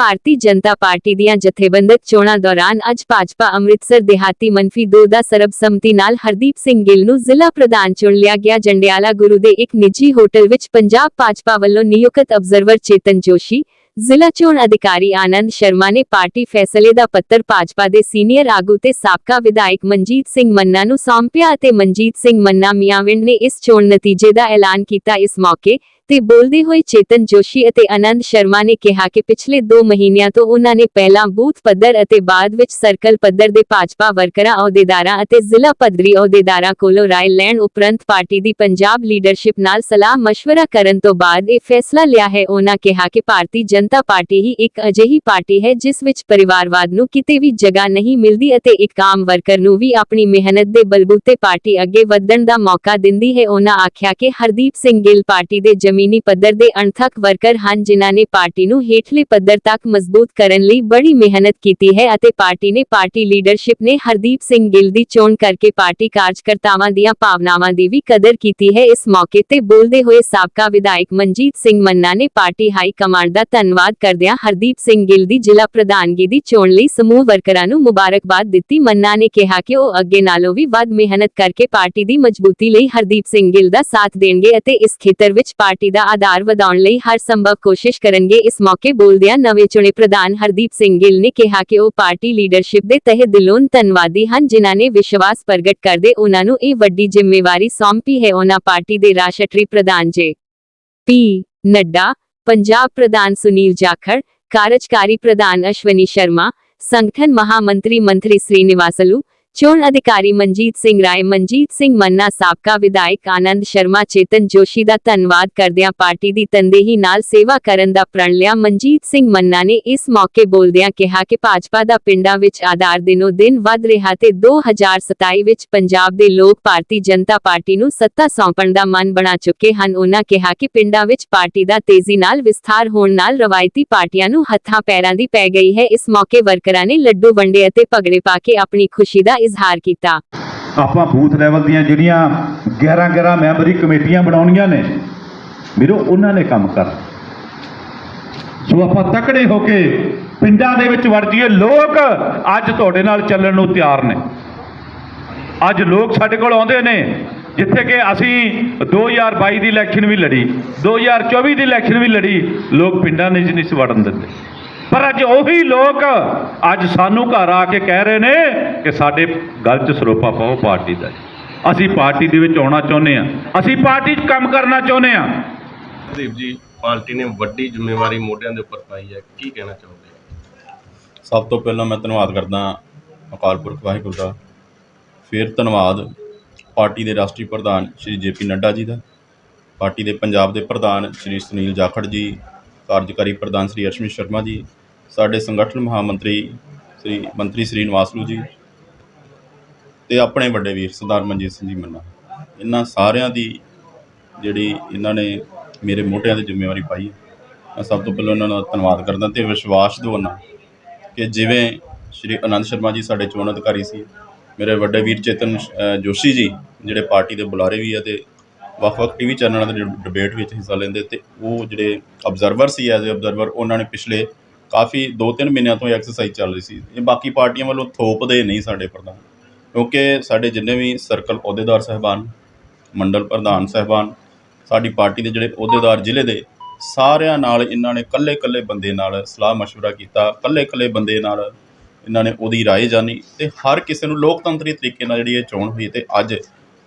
Bharatiya Janata party ਦੀਆਂ ਜਥੇਬੰਦਕ ਚੋਣਾਂ ਦੌਰਾਨ ਅੱਜ ਭਾਜਪਾ ਅੰਮ੍ਰਿਤਸਰ ਦਿਹਾਤੀ ਮੰਫੀ 2 ਦਾ ਸਰਬਸੰਮਤੀ ਨਾਲ ਹਰਦੀਪ ਸਿੰਘ ਗਿੱਲ ਨੂੰ ਜ਼ਿਲ੍ਹਾ ਪ੍ਰਧਾਨ ਚੁਣ ਲਿਆ ਗਿਆ। ਜੰਡਿਆਲਾ ਗੁਰੂ ਦੇ ਇੱਕ ਨਿੱਜੀ ਹੋਟਲ ਵਿੱਚ ਪੰਜਾਬ ਭਾਜਪਾ ਵੱਲੋਂ ਨਿਯੁਕਤ ਅਬਜ਼ਰਵਰ ਚੇਤਨ ਜੋਸ਼ੀ, ਜ਼ਿਲ੍ਹਾ ਚੋਣ ਅਧਿਕਾਰੀ ਆਨੰਦ ਸ਼ਰਮਾ ਨੇ ਪਾਰਟੀ ਫੈਸਲੇ ਦਾ ਪੱਤਰ ਭਾਜਪਾ ਦੇ ਸੀਨੀਅਰ ਆਗੂ ਤੇ ਸਾਬਕਾ ਵਿਧਾਇਕ ਮਨਜੀਤ ਸਿੰਘ ਮੰਨਾ ਨੂੰ ਸੌਂਪਿਆ ਅਤੇ ਮਨਜੀਤ ਸਿੰਘ ਮੰਨਾ ਮਿਆਂਵਿੰਡ ਨੇ ਇਸ ਚੋਣ ਨਤੀਜੇ ਦਾ ਐਲਾਨ ਕੀਤਾ। ਇਸ ਮੌਕੇ ਤੇ ਬੋਲਦੇ ਹੋਏ ਚੇਤਨ ਜੋਸ਼ੀ ਅਤੇ ਆਨੰਦ ਸ਼ਰਮਾ ਨੇ ਕਿਹਾ ਕਿ ਪਿਛਲੇ 2 ਮਹੀਨਿਆਂ ਤੋਂ ਉਹਨਾਂ ਨੇ ਪਹਿਲਾਂ ਬੂਥ ਪੱਧਰ ਅਤੇ ਬਾਅਦ ਵਿੱਚ ਸਰਕਲ ਪੱਧਰ ਦੇ ਭਾਜਪਾ ਵਰਕਰਾਂ ਅਹੁਦੇਦਾਰਾਂ ਅਤੇ ਜ਼ਿਲ੍ਹਾ ਪੱਧਰੀ ਅਹੁਦੇਦਾਰਾਂ ਕੋਲੋਂ ਰਾਏ ਲੈਣ ਉਪਰੰਤ ਪਾਰਟੀ ਦੀ ਪੰਜਾਬ ਲੀਡਰਸ਼ਿਪ ਨਾਲ ਸਲਾਹ مشورہ ਕਰਨ ਤੋਂ ਬਾਅਦ ਇਹ ਫੈਸਲਾ ਲਿਆ ਹੈ ਉਹਨਾਂ ਕਿਹਾ ਕਿ ਭਾਰਤੀ ਜਨਤਾ ਪਾਰਟੀ ਹੀ ਇੱਕ ਅਜਿਹੀ ਪਾਰਟੀ ਹੈ ਜਿਸ ਵਿੱਚ ਪਰਿਵਾਰਵਾਦ ਨੂੰ ਕਿਤੇ ਵੀ ਜਗ੍ਹਾ ਨਹੀਂ ਮਿਲਦੀ ਅਤੇ ਇੱਕ ਆਮ ਵਰਕਰ ਨੂੰ ਵੀ ਆਪਣੀ ਮਿਹਨਤ ਦੇ ਬਲਬੂਤੇ ਪਾਰਟੀ ਅੱਗੇ ਵਧਣ ਦਾ ਮੌਕਾ ਦਿੰਦੀ ਹੈ ਉਹਨਾਂ ਆਖਿਆ ਕਿ ਹਰਦੀਪ ਸਿੰਘ ਗਿੱਲ ਪਾਰਟੀ ਦੇ ਜ਼ਮੀਨੀ ਪੱਧਰ ਦੇ ਅਣਥੱਕ ਵਰਕਰ ਹਨ ਜਿਨ੍ਹਾਂ ਨੇ ਪਾਰਟੀ ਨੂੰ ਹੇਠਲੇ ਪੱਧਰ ਤੱਕ ਮਜ਼ਬੂਤ ਕਰਨ ਲਈ ਬੜੀ ਮਿਹਨਤ ਕੀਤੀ ਹੈ ਅਤੇ ਪਾਰਟੀ ਨੇ ਪਾਰਟੀ ਲੀਡਰਸ਼ਿਪ ਨੇ ਹਰਦੀਪ ਸਿੰਘ ਗਿੱਲ ਦੀ ਚੋਣ ਕਰਕੇ ਪਾਰਟੀ ਕਾਰਜਕਰਤਾਵਾਂ ਦੀਆਂ ਭਾਵਨਾਵਾਂ ਦੀ ਵੀ ਕਦਰ ਕੀਤੀ ਹੈ। ਇਸ ਮੌਕੇ ਤੇ ਬੋਲਦੇ ਹੋਏ ਸਾਬਕਾ ਵਿਧਾਇਕ ਮਨਜੀਤ ਸਿੰਘ ਮੰਨਾ ਨੇ ਪਾਰਟੀ ਹਾਈ ਕਮਾਂਡ ਦਾ ਧੰਨਵਾਦ ਕਰਦਿਆਂ ਹਰਦੀਪ ਸਿੰਘ ਗਿੱਲ ਦੀ ਜ਼ਿਲ੍ਹਾ ਪ੍ਰਧਾਨਗੀ ਦੀ ਚੋਣ ਲਈ ਸਮੂਹ ਵਰਕਰਾਂ ਨੂੰ ਮੁਬਾਰਕਬਾਦ ਦਿੱਤੀ। ਮੰਨਾ ਨੇ ਕਿਹਾ ਕਿ ਉਹ ਅੱਗੇ ਨਾਲੋਂ ਵੀ ਵੱਧ ਮਿਹਨਤ ਕਰਕੇ ਪਾਰਟੀ ਦੀ ਮਜ਼ਬੂਤੀ ਲਈ ਹਰਦੀਪ ਸਿੰਘ ਗਿੱਲ ਦਾ ਸਾਥ ਦੇਣਗੇ ਅਤੇ ਇਸ ਖੇਤਰ ਵਿੱਚ ਪਾਰਟੀ ਦਾ ਆਧਾਰ ਵਧਾਉਣ ਲਈ ਹਰ ਸੰਭਵ ਕੋਸ਼ਿਸ਼ ਕਰਨਗੇ। ਇਸ ਮੌਕੇ ਬੋਲਦਿਆਂ ਨਵੇਂ ਚੁਣੇ ਪ੍ਰਧਾਨ ਹਰਦੀਪ ਸਿੰਘ ਗਿੱਲ ਨੇ ਕਿਹਾ ਕਿ ਉਹ ਪਾਰਟੀ ਲੀਡਰਸ਼ਿਪ ਦੇ ਤਹਿ ਦਿਲੋਂ ਧੰਨਵਾਦੀ ਹਨ ਜਿਨ੍ਹਾਂ ਨੇ ਵਿਸ਼ਵਾਸ ਪ੍ਰਗਟ ਕਰਦੇ ਉਹਨਾਂ ਨੂੰ ਇਹ ਵੱਡੀ ਜ਼ਿੰਮੇਵਾਰੀ ਸੌਂਪੀ ਹੈ। ਉਹਨਾਂ ਪਾਰਟੀ ਦੇ ਰਾਸ਼ਟਰੀ ਪ੍ਰਧਾਨ ਜੇ ਪੀ ਨੱਡਾ, ਪੰਜਾਬ ਪ੍ਰਧਾਨ ਸੁਨੀਲ ਜਾਖੜ, ਕਾਰਜਕਾਰੀ ਪ੍ਰਧਾਨ ਅਸ਼ਵਨੀ ਸ਼ਰਮਾ, ਸੰਗਠਨ ਮਹਾਮੰਤਰੀ ਮੰਤਰੀ ਸ੍ਰੀਨਿਵਾਸਲੂ ਚੋਣ ਅਧਿਕਾਰੀ ਮਨਜੀਤ ਸਿੰਘ ਰਾਏ, ਮਨਜੀਤ ਸਿੰਘ ਮੰਨਾ, ਸਾਬਕਾ ਵਿਧਾਇਕ ਆਨੰਦ ਸ਼ਰਮਾ, ਚੇਤਨ ਜੋਸ਼ੀ ਦਾ ਧੰਨਵਾਦ ਕਰਦਿਆਂ ਪਾਰਟੀ ਦੀ ਤਨਦੇਹੀ ਨਾਲ ਸੇਵਾ ਕਰਨ ਦਾ ਪ੍ਰਣ ਲਿਆ। ਮਨਜੀਤ ਸਿੰਘ ਮੰਨਾ ਨੇ ਇਸ ਮੌਕੇ ਬੋਲਦਿਆਂ ਕਿਹਾ ਕਿ ਭਾਜਪਾ ਦਾ ਪਿੰਡਾਂ ਵਿੱਚ ਆਧਾਰ ਦਿਨੋ ਦਿਨ ਵੱਧ ਰਿਹਾ ਤੇ 2027 ਵਿੱਚ ਪੰਜਾਬ ਦੇ ਲੋਕ ਭਾਰਤੀ ਜਨਤਾ ਪਾਰਟੀ ਨੂੰ ਸੱਤਾ ਸੌਂਪਣ ਦਾ ਮਨ ਬਣਾ ਚੁੱਕੇ ਹਨ। ਉਹਨਾਂ ਕਿਹਾ ਕਿ ਪਿੰਡਾਂ ਵਿੱਚ ਪਾਰਟੀ ਦਾ ਤੇਜ਼ੀ ਨਾਲ ਵਿਸਥਾਰ ਹੋਣ ਨਾਲ ਰਵਾਇਤੀ ਪਾਰਟੀਆਂ ਨੂੰ ਹੱਥਾਂ ਪੈਰਾਂ ਦੀ ਪੈ ਗਈ ਹੈ। ਇਸ ਮੌਕੇ ਵਰਕਰਾਂ ਨੇ ਲੱਡੂ ਵੰਡੇ ਅਤੇ ਭਗੜੇ ਪਾ ਕੇ ਆਪਣੀ ਖੁਸ਼ੀ ਦਾ ਇਜ਼ਹਾਰ ਕੀਤਾ। ਆਪਾਂ ਬੂਥ ਲੈਵਲ ਦੀਆਂ ਜਿਹੜੀਆਂ 11 11 ਮੈਂਬਰੀ ਕਮੇਟੀਆਂ ਬਣਾਉਣੀਆਂ ਨੇ, ਵੀਰੋ, ਉਹਨਾਂ ਨੇ ਕੰਮ ਕਰ ਸੋ ਆਪਾਂ ਤਕੜੇ ਹੋ ਕੇ ਪਿੰਡਾਂ ਦੇ ਵਿੱਚ ਵੜ ਜਾਈਏ। ਲੋਕ ਅੱਜ ਤੁਹਾਡੇ ਨਾਲ ਚੱਲਣ ਨੂੰ ਤਿਆਰ ਨੇ। ਅੱਜ ਲੋਕ ਸਾਡੇ ਕੋਲ ਆਉਂਦੇ ਨੇ, ਜਿੱਥੇ ਕਿ ਅਸੀਂ 2022 ਦੀ ਇਲੈਕਸ਼ਨ ਵੀ ਲੜੀ 2024 ਦੀ ਇਲੈਕਸ਼ਨ ਵੀ ਲੜੀ, ਲੋਕ ਪਿੰਡਾਂ ਨੇ ਨਹੀਂ ਵੜਨ ਦਿੰਦੇ। ਪਰ ਅੱਜ ਉਹੀ ਲੋਕ ਅੱਜ ਸਾਨੂੰ ਘਰ ਆ ਕੇ ਕਹਿ ਰਹੇ ਨੇ ਕਿ ਸਾਡੇ ਗੱਲ 'ਚ ਸਰੋਪਾ ਪਾਓ ਪਾਰਟੀ ਦਾ ਅਸੀਂ ਪਾਰਟੀ ਦੇ ਵਿੱਚ ਆਉਣਾ ਚਾਹੁੰਦੇ ਆ ਅਸੀਂ ਪਾਰਟੀ 'ਚ ਕੰਮ ਕਰਨਾ ਚਾਹੁੰਦੇ ਆ ਦੀਪ ਜੀ ਪਾਰਟੀ ਨੇ ਵੱਡੀ ਜ਼ਿੰਮੇਵਾਰੀ ਮੋਢਿਆਂ ਦੇ ਉੱਪਰ ਪਾਈ ਹੈ। ਕੀ ਕਹਿਣਾ ਚਾਹੁੰਦੇ ਸਭ ਤੋਂ ਪਹਿਲਾਂ ਮੈਂ ਧੰਨਵਾਦ ਕਰਦਾ ਅਕਾਲ ਪੁਰਖ ਵਾਹਿਗੁਰੂ ਦਾ। ਫਿਰ ਧੰਨਵਾਦ ਪਾਰਟੀ ਦੇ ਰਾਸ਼ਟਰੀ ਪ੍ਰਧਾਨ ਸ਼੍ਰੀ ਜੇਪੀ ਨੱਡਾ ਜੀ ਦਾ। ਪਾਰਟੀ ਦੇ ਪੰਜਾਬ ਦੇ ਪ੍ਰਧਾਨ ਸ਼੍ਰੀ ਸੁਨੀਲ ਜਾਖੜ ਜੀ ਕਾਰਜਕਾਰੀ ਪ੍ਰਧਾਨ ਸ਼੍ਰੀ ਅਸ਼ਮੀ ਸ਼ਰਮਾ ਜੀ ਸਾਡੇ ਸੰਗਠਨ ਮਹਾਮੰਤਰੀ ਸ਼੍ਰੀ, ਮੰਤਰੀ ਸ਼੍ਰੀ ਨਿਵਾਸਲੂ ਜੀ ਤੇ ਆਪਣੇ ਵੱਡੇ ਵੀਰ ਸਰਦਾਰ ਮਨਜੀਤ ਸਿੰਘ ਜੀ ਮੰਨਾ। ਇਹਨਾਂ ਸਾਰਿਆਂ ਦੀ ਜਿਹੜੀ ਇਹਨਾਂ ਨੇ ਮੇਰੇ ਮੋਢਿਆਂ ਤੇ ਜ਼ਿੰਮੇਵਾਰੀ ਪਾਈ ਹੈ। ਮੈਂ ਸਭ ਤੋਂ ਪਹਿਲਾਂ ਉਹਨਾਂ ਦਾ ਧੰਨਵਾਦ ਕਰਦਾ ਤੇ ਵਿਸ਼ਵਾਸ ਦਿਵਾਉਣਾ ਕਿ ਜਿਵੇਂ ਸ਼੍ਰੀ ਆਨੰਦ ਸ਼ਰਮਾ ਜੀ ਸਾਡੇ ਚੋਣ ਅਧਿਕਾਰੀ ਸੀ, ਮੇਰੇ ਵੱਡੇ ਵੀਰ ਚੇਤਨ ਜੋਸ਼ੀ ਜੀ ਜਿਹੜੇ ਪਾਰਟੀ ਦੇ ਬੁਲਾਰੇ ਵੀ ਆ ਤੇ ਵੱਖ-ਵੱਖ ਟੀਵੀ ਚੈਨਲਾਂ ਦੇ ਡਿਬੇਟ ਵਿੱਚ ਹਿੱਸਾ ਲੈਂਦੇ ਤੇ ਉਹ ਜਿਹੜੇ ਅਬਜ਼ਰਵਰ ਸੀ ਐਜ਼ ਅ ਅਬਜ਼ਰਵਰ ਉਹਨਾਂ ਨੇ ਪਿਛਲੇ ਕਾਫੀ 2-3 ਮਹੀਨਿਆਂ ਤੋਂ ਐਕਸਰਸਾਈਜ਼ ਚੱਲ ਰਹੀ ਸੀ ਇਹ ਬਾਕੀ ਪਾਰਟੀਆਂ ਵੱਲੋਂ ਥੋਪਦੇ ਨਹੀਂ ਸਾਡੇ ਪ੍ਰਧਾਨ ਕਿਉਂਕਿ ਸਾਡੇ ਜਿੰਨੇ ਵੀ ਸਰਕਲ ਅਹੁਦੇਦਾਰ ਸਹਿਬਾਨ ਮੰਡਲ ਪ੍ਰਧਾਨ ਸਹਿਬਾਨ ਸਾਡੀ ਪਾਰਟੀ ਦੇ ਜਿਹੜੇ ਅਹੁਦੇਦਾਰ ਜ਼ਿਲ੍ਹੇ ਦੇ ਸਾਰਿਆਂ ਨਾਲ ਇਹਨਾਂ ਨੇ ਕੱਲੇ-ਕੱਲੇ ਬੰਦੇ ਨਾਲ ਸਲਾਹ مشورہ ਕੀਤਾ ਕੱਲੇ-ਕੱਲੇ ਬੰਦੇ ਨਾਲ ਇਹਨਾਂ ਨੇ ਉਹਦੀ ਰਾਏ ਜਾਣੀ ਤੇ ਹਰ ਕਿਸੇ ਨੂੰ ਲੋਕਤੰਤਰੀ ਤਰੀਕੇ ਨਾਲ ਜਿਹੜੀ ਇਹ ਚੋਣ ਹੋਈ ਤੇ ਅੱਜ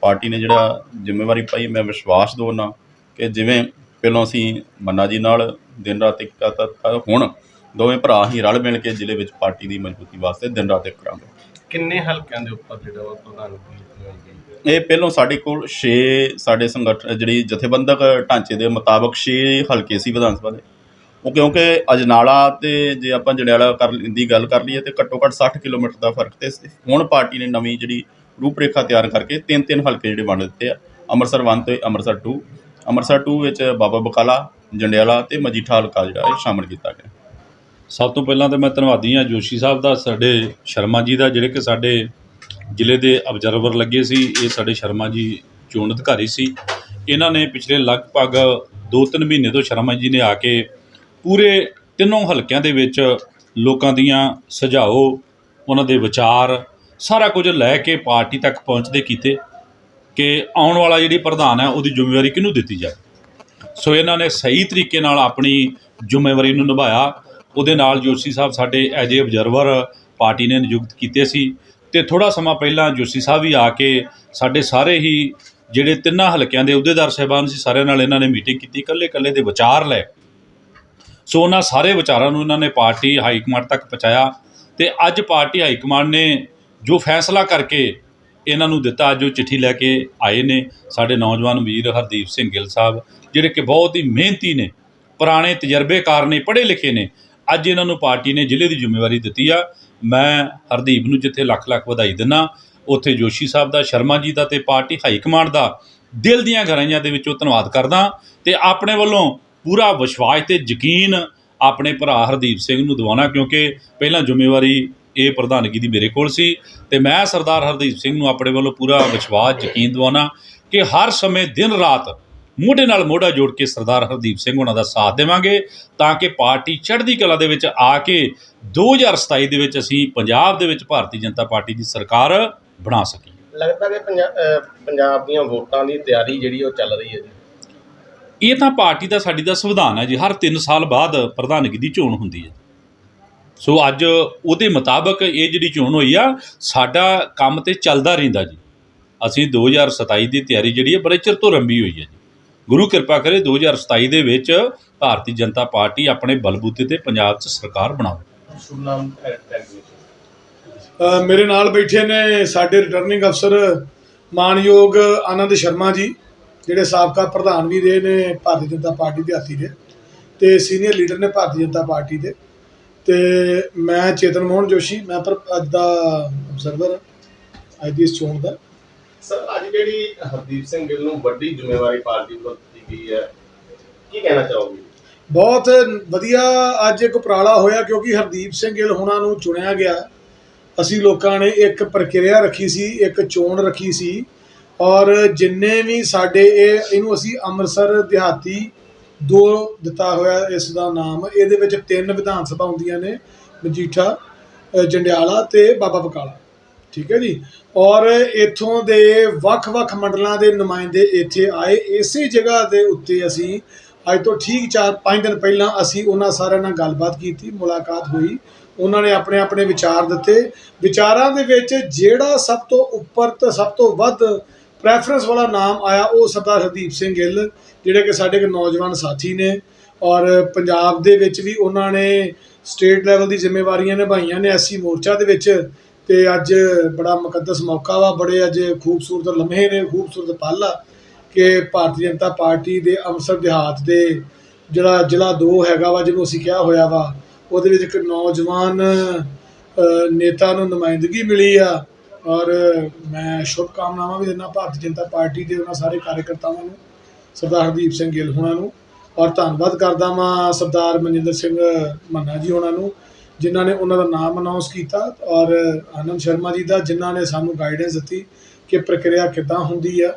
ਪਾਰਟੀ ਨੇ ਜਿਹੜਾ ਜ਼ਿੰਮੇਵਾਰੀ ਪਾਈ ਮੈਂ ਵਿਸ਼ਵਾਸ ਦਵਾਉਣਾ ਕਿ ਜਿਵੇਂ ਪਹਿਲਾਂ ਅਸੀਂ ਮੰਨਾ ਜੀ ਨਾਲ ਦਿਨ ਰਾਤ ਇੱਕ ਕੀਤਾ ਤਾਂ ਹੁਣ ਦੋਵੇਂ ਭਰਾ ਹੀ ਰਲ ਮਿਲ ਕੇ ਜ਼ਿਲ੍ਹੇ ਵਿੱਚ ਪਾਰਟੀ ਦੀ ਮਜ਼ਬੂਤੀ ਵਾਸਤੇ ਦਿਨ ਰਾਤ ਇੱਕ ਕਰਾਂਗੇ ਕਿੰਨੇ ਹਲਕਿਆਂ ਦੇ ਉੱਪਰ ਜਿਹੜਾ ਵਾ ਗਈ? ਇਹ ਪਹਿਲੋਂ ਸਾਡੇ ਕੋਲ 6 ਸਾਡੇ ਸੰਗਠਨ ਜਿਹੜੀ ਜਥੇਬੰਦਕ ਢਾਂਚੇ ਦੇ ਮੁਤਾਬਕ 6 ਹਲਕੇ ਸੀ ਵਿਧਾਨ ਸਭਾ ਦੇ। ਉਹ ਕਿਉਂਕਿ ਅਜਨਾਲਾ ਤੇ ਜੇ ਆਪਾਂ ਜੜਿਆਲਾ ਕਰ ਦੀ ਗੱਲ ਕਰ ਲਈਏ ਤੇ ਘੱਟੋ ਘੱਟ 60 ਕਿਲੋਮੀਟਰ ਦਾ ਫ਼ਰਕ ਤੇ ਸੀ। ਹੁਣ ਪਾਰਟੀ ਨੇ ਨਵੀਂ ਜਿਹੜੀ ਰੂਪਰੇਖਾ ਤਿਆਰ ਕਰਕੇ ਤਿੰਨ ਤਿੰਨ ਹਲਕੇ ਜਿਹੜੇ ਵੰਡ ਦਿੱਤੇ ਆ। ਅੰਮ੍ਰਿਤਸਰ 1 ਤੇ ਅੰਮ੍ਰਿਤਸਰ 2 ਅੰਮ੍ਰਿਤਸਰ 2 ਵਿੱਚ ਬਾਬਾ ਬਕਾਲਾ ਜੰਡਿਆਲਾ ਤੇ ਮਜੀਠਾ ਹਲਕਾ ਜਿਹੜਾ ਇਹ ਸ਼ਾਮਲ ਕੀਤਾ ਗਿਆ। ਸਭ ਤੋਂ ਪਹਿਲਾਂ ਤਾਂ ਮੈਂ ਧੰਨਵਾਦੀ ਹਾਂ ਜੋਸ਼ੀ ਸਾਹਿਬ ਦਾ, ਸਾਡੇ ਸ਼ਰਮਾ ਜੀ ਦਾ, ਜਿਹੜੇ ਕਿ ਸਾਡੇ ਜ਼ਿਲ੍ਹੇ ਦੇ ਅਬਜ਼ਰਵਰ ਲੱਗੇ ਸੀ, ਇਹ ਸਾਡੇ ਸ਼ਰਮਾ ਜੀ ਚੋਣ ਅਧਿਕਾਰੀ ਸੀ। ਇਹਨਾਂ ਨੇ ਪਿਛਲੇ ਲਗਭਗ 2-3 ਮਹੀਨੇ ਤੋਂ ਸ਼ਰਮਾ ਜੀ ਨੇ ਆ ਕੇ ਪੂਰੇ ਤਿੰਨੋਂ ਹਲਕਿਆਂ ਦੇ ਵਿੱਚ ਲੋਕਾਂ ਦੀਆਂ ਸੁਝਾਓ, ਉਹਨਾਂ ਦੇ ਵਿਚਾਰ, ਸਾਰਾ ਕੁਝ ਲੈ ਕੇ ਪਾਰਟੀ ਤੱਕ ਪਹੁੰਚਦੇ ਕੀਤੇ ਕਿ ਆਉਣ ਵਾਲਾ ਜਿਹੜੀ ਪ੍ਰਧਾਨ ਹੈ, ਉਹਦੀ ਜ਼ਿੰਮੇਵਾਰੀ ਕਿਹਨੂੰ ਦਿੱਤੀ ਜਾਵੇ। ਸੋ ਇਹਨਾਂ ਨੇ ਸਹੀ ਤਰੀਕੇ ਨਾਲ ਆਪਣੀ ਜ਼ਿੰਮੇਵਾਰੀ ਨੂੰ ਨਿਭਾਇਆ। ਉਹਦੇ ਨਾਲ ਜੋਸ਼ੀ ਸਾਹਿਬ ਸਾਡੇ ਐਜ ਏ ਆਬਜ਼ਰਵਰ ਪਾਰਟੀ ਨੇ ਨਿਯੁਕਤ ਕੀਤੇ ਸੀ ਤੇ ਥੋੜਾ ਸਮਾਂ ਪਹਿਲਾਂ ਜੋਸ਼ੀ ਸਾਹਿਬ ਵੀ ਆ ਕੇ ਸਾਡੇ ਸਾਰੇ ਹੀ ਜਿਹੜੇ ਤਿੰਨਾਂ ਹਲਕਿਆਂ ਦੇ ਅਹੁਦੇਦਾਰ ਸਾਹਿਬਾਨ ਸੀ, ਸਾਰਿਆਂ ਨਾਲ ਇਹਨਾਂ ਨੇ ਮੀਟਿੰਗ ਕੀਤੀ ਇਕੱਲੇ ਇਕੱਲੇ ਦੇ ਵਿਚਾਰ ਲਏ। ਸੋ ਉਹਨਾਂ ਸਾਰੇ ਵਿਚਾਰਾਂ ਨੂੰ ਇਹਨਾਂ ਨੇ ਪਾਰਟੀ ਹਾਈ ਕਮਾਂਡ ਤੱਕ ਪਹੁੰਚਾਇਆ ਤੇ ਅੱਜ ਪਾਰਟੀ ਹਾਈ ਕਮਾਂਡ ਨੇ ਜੋ ਫੈਸਲਾ ਕਰਕੇ ਇਹਨਾਂ ਨੂੰ ਦਿੱਤਾ, ਅੱਜ ਉਹ ਚਿੱਠੀ ਲੈ ਕੇ ਆਏ ਨੇ ਸਾਡੇ ਨੌਜਵਾਨ ਵੀਰ ਹਰਦੀਪ ਸਿੰਘ ਗਿੱਲ ਸਾਹਿਬ, ਜਿਹੜੇ ਕਿ ਬਹੁਤ ਹੀ ਮਿਹਨਤੀ ਨੇ, ਪੁਰਾਣੇ ਤਜਰਬੇਕਾਰ ਨੇ, ਪੜ੍ਹੇ ਲਿਖੇ ਨੇ। ਅੱਜ ਇਹਨਾਂ ਨੂੰ ਪਾਰਟੀ ਨੇ ਜ਼ਿਲ੍ਹੇ ਦੀ ਜ਼ਿੰਮੇਵਾਰੀ ਦਿੱਤੀ ਆ। ਮੈਂ ਹਰਦੀਪ ਨੂੰ ਜਿੱਥੇ ਲੱਖ ਲੱਖ ਵਧਾਈ ਦਿੰਦਾ ਉੱਥੇ ਜੋਸ਼ੀ ਸਾਹਿਬ ਦਾ, ਸ਼ਰਮਾ ਜੀ ਦਾ ਤੇ ਪਾਰਟੀ ਹਾਈ ਕਮਾਂਡ ਦਾ ਦਿਲ ਦੀਆਂ ਗਹਿਰਾਈਆਂ ਦੇ ਵਿੱਚੋਂ ਧੰਨਵਾਦ ਕਰਦਾ। ਤੇ ਆਪਣੇ ਵੱਲੋਂ ਪੂਰਾ ਵਿਸ਼ਵਾਸ ਤੇ ਯਕੀਨ ਆਪਣੇ ਭਰਾ ਹਰਦੀਪ ਸਿੰਘ ਨੂੰ ਦਿਵਾਉਣਾ, ਕਿਉਂਕਿ ਪਹਿਲਾਂ ਜ਼ਿੰਮੇਵਾਰੀ ਇਹ ਪ੍ਰਧਾਨਗੀ ਦੀ ਮੇਰੇ ਕੋਲ ਸੀ। ਤੇ ਮੈਂ ਸਰਦਾਰ ਹਰਦੀਪ ਸਿੰਘ ਨੂੰ ਆਪਣੇ ਵੱਲੋਂ ਪੂਰਾ ਵਿਸ਼ਵਾਸ, ਯਕੀਨ ਦਿਵਾਉਣਾ ਕਿ ਹਰ ਸਮੇਂ ਦਿਨ ਰਾਤ ਮੋਢੇ ਨਾਲ ਮੋਢਾ ਜੋੜ ਕੇ ਸਰਦਾਰ ਹਰਦੀਪ ਸਿੰਘ ਉਹਨਾਂ ਦਾ ਸਾਥ ਦੇਵਾਂਗੇ ਤਾਂ ਕਿ ਪਾਰਟੀ ਚੜ੍ਹਦੀ ਕਲਾ ਦੇ ਵਿੱਚ ਆ ਕੇ 2027 ਦੇ ਵਿੱਚ ਅਸੀਂ ਪੰਜਾਬ ਦੇ ਵਿੱਚ ਭਾਰਤੀ ਜਨਤਾ ਪਾਰਟੀ ਦੀ ਸਰਕਾਰ ਬਣਾ ਸਕੀਏ। ਲੱਗਦਾ ਕਿ ਪੰਜਾਬ ਦੀਆਂ ਵੋਟਾਂ ਦੀ ਤਿਆਰੀ ਜਿਹੜੀ ਉਹ ਚੱਲ ਰਹੀ ਹੈ ਜੀ। ਇਹ ਤਾਂ ਪਾਰਟੀ ਦਾ ਸਾਡੀ ਦਾ ਸੰਵਿਧਾਨ ਹੈ ਜੀ ਹਰ 3 ਸਾਲ ਬਾਅਦ ਪ੍ਰਧਾਨਗੀ ਦੀ ਚੋਣ ਹੁੰਦੀ ਹੈ। ਸੋ ਅੱਜ ਉਹਦੇ ਮੁਤਾਬਕ ਇਹ ਜਿਹੜੀ ਚੋਣ ਹੋਈ ਆ ਸਾਡਾ ਕੰਮ ਤੇ ਚੱਲਦਾ ਰਹਿੰਦਾ ਜੀ। ਅਸੀਂ 2027 ਦੀ ਤਿਆਰੀ ਜਿਹੜੀ ਹੈ ਬੜੇ ਚਿਰ ਤੋਂ ਰੰਭੀ ਹੋਈ ਹੈ ਜੀ। ਗੁਰੂ ਕਿਰਪਾ ਕਰੇ 2027 ਦੇ ਵਿੱਚ ਭਾਰਤੀ ਜਨਤਾ ਪਾਰਟੀ ਆਪਣੇ ਬਲਬੂਤੇ ਤੇ ਪੰਜਾਬ 'ਚ ਸਰਕਾਰ ਬਣਾਵੇ। ਮੇਰੇ ਨਾਲ ਬੈਠੇ ਨੇ ਸਾਡੇ ਰਿਟਰਨਿੰਗ ਅਫਸਰ ਮਾਨਯੋਗ ਆਨੰਦ ਸ਼ਰਮਾ ਜੀ ਜਿਹੜੇ ਸਾਬਕਾ ਪ੍ਰਧਾਨ ਵੀ ਰਹੇ ਨੇ ਭਾਰਤੀ ਜਨਤਾ ਪਾਰਟੀ ਦੇ ਹਾਥੀ ਦੇ ਤੇ ਸੀਨੀਅਰ ਲੀਡਰ ਨੇ ਭਾਰਤੀ ਜਨਤਾ ਪਾਰਟੀ ਦੇ। ਤੇ ਮੈਂ ਚੇਤਨ ਮੋਹਨ ਜੋਸ਼ੀ ਮੈਂ ਪਰ ਅੱਜ ਦਾ ਅਬਜ਼ਰਵਰ ਅੱਜ ਦੀ ਇਸ ਚੋਣ ਦਾ। ਸਰ, ਅੱਜ ਜਿਹੜੀ ਹਰਦੀਪ ਸਿੰਘ ਗਿੱਲ ਨੂੰ ਵੱਡੀ ਜ਼ਿੰਮੇਵਾਰੀ ਪਾਰਟੀ ਵੱਲੋਂ ਦਿੱਤੀ ਗਈ ਹੈ, ਕੀ ਕਹਿਣਾ ਚਾਹੋਗੇ? ਬਹੁਤ ਵਧੀਆ ਅੱਜ ਇੱਕ ਉਪਰਾਲਾ ਹੋਇਆ ਕਿਉਂਕਿ ਹਰਦੀਪ ਸਿੰਘ ਗਿੱਲ ਹੁਣਾਂ ਨੂੰ ਚੁਣਿਆ ਗਿਆ। ਅਸੀਂ ਲੋਕਾਂ ਨੇ ਇੱਕ ਪ੍ਰਕਿਰਿਆ ਰੱਖੀ ਸੀ, ਇੱਕ ਚੋਣ ਰੱਖੀ ਸੀ ਔਰ ਜਿੰਨੇ ਵੀ ਸਾਡੇ ਇਹ, ਇਹਨੂੰ ਅਸੀਂ ਅੰਮ੍ਰਿਤਸਰ ਦਿਹਾਤੀ ਦੋ ਦਿੱਤਾ ਹੋਇਆ ਇਸ ਦਾ ਨਾਮ। ਇਹਦੇ ਵਿੱਚ ਤਿੰਨ ਵਿਧਾਨ ਸਭਾ ਹੁੰਦੀਆਂ ਨੇ, ਮਜੀਠਾ ਜੰਡਿਆਲਾ ਤੇ ਬਾਬਾ ਬਕਾਲਾ। ਠੀਕ ਹੈ ਜੀ? ਔਰ ਇਥੋਂ ਦੇ ਵੱਖ-ਵੱਖ ਮੰਡਲਾਂ ਦੇ ਨੁਮਾਇੰਦੇ ਇੱਥੇ ਆਏ। ਇਸੇ ਜਗ੍ਹਾ ਦੇ ਉੱਤੇ ਅਸੀਂ ਅੱਜ ਤੋਂ ਠੀਕ 4-5 ਦਿਨ ਪਹਿਲਾਂ ਅਸੀਂ ਉਹਨਾਂ ਸਾਰਿਆਂ ਨਾਲ ਗੱਲਬਾਤ ਕੀਤੀ, ਮੁਲਾਕਾਤ ਹੋਈ। ਉਹਨਾਂ ਨੇ ਆਪਣੇ ਆਪਣੇ ਵਿਚਾਰ ਦਿੱਤੇ। ਵਿਚਾਰਾਂ ਦੇ ਵਿੱਚ ਜਿਹੜਾ ਸਭ ਤੋਂ ਉੱਪਰ ਤੇ ਸਭ ਤੋਂ ਵੱਧ ਪ੍ਰੈਫਰੈਂਸ ਵਾਲਾ ਨਾਮ ਆਇਆ ਉਹ ਸਰਦਾਰ ਹਰਦੀਪ ਸਿੰਘ ਗਿੱਲ, ਜਿਹੜੇ ਕਿ ਸਾਡੇ ਇੱਕ ਨੌਜਵਾਨ ਸਾਥੀ ਨੇ। ਔਰ ਪੰਜਾਬ ਦੇ ਵਿੱਚ ਵੀ ਉਹਨਾਂ ਨੇ ਸਟੇਟ ਲੈਵਲ ਦੀ ਜ਼ਿੰਮੇਵਾਰੀਆਂ ਨਿਭਾਈਆਂ ਨੇ। ਐਸਸੀ ਮੋਰਚਾ ਦੇ ਵਿੱਚ ਤੇ ਅੱਜ ਬੜਾ ਮੁਕੱਦਸ ਮੌਕਾ ਵਾ, ਬੜੇ ਅੱਜ ਖੂਬਸੂਰਤ ਲਮਹੇ ਨੇ, ਖੂਬਸੂਰਤ ਪਲ ਆ ਕਿ ਭਾਰਤੀ ਜਨਤਾ ਪਾਰਟੀ ਦੇ ਅੰਮ੍ਰਿਤਸਰ ਦਿਹਾਤ ਦੇ ਜਿਹੜਾ ਜ਼ਿਲ੍ਹਾ 2 ਹੈਗਾ ਵਾ, ਜਿਹਨੂੰ ਅਸੀਂ ਕਿਹਾ ਹੋਇਆ ਵਾ, ਉਹਦੇ ਵਿੱਚ ਇੱਕ ਨੌਜਵਾਨ ਨੇਤਾ ਨੂੰ ਨੁਮਾਇੰਦਗੀ ਮਿਲੀ ਆ ਔਰ ਮੈਂ ਸ਼ੁਭ ਕਾਮਨਾਵਾਂ ਵੀ ਦਿੰਦਾ ਭਾਰਤੀ ਜਨਤਾ ਪਾਰਟੀ ਦੇ ਉਹਨਾਂ ਸਾਰੇ ਕਾਰਜਕਰਤਾਵਾਂ ਨੂੰ, ਸਰਦਾਰ ਹਰਦੀਪ ਸਿੰਘ ਗਿੱਲ ਹੋਣਾ ਨੂੰ ਔਰ ਧੰਨਵਾਦ ਕਰਦਾ ਵਾਂ ਸਰਦਾਰ ਮਨਜਿੰਦਰ ਸਿੰਘ ਮੰਨਾ ਜੀ ਹੋਣਾ ਨੂੰ ਜਿਨ੍ਹਾਂ ਨੇ ਉਹਨਾਂ ਦਾ ਨਾਮ ਅਨਾਉਂਸ ਕੀਤਾ ਔਰ ਆਨੰਦ ਸ਼ਰਮਾ ਜੀ ਦਾ, ਜਿਨ੍ਹਾਂ ਨੇ ਸਾਨੂੰ ਗਾਈਡੈਂਸ ਦਿੱਤੀ ਕਿ ਪ੍ਰਕਿਰਿਆ ਕਿੱਦਾਂ ਹੁੰਦੀ ਆ।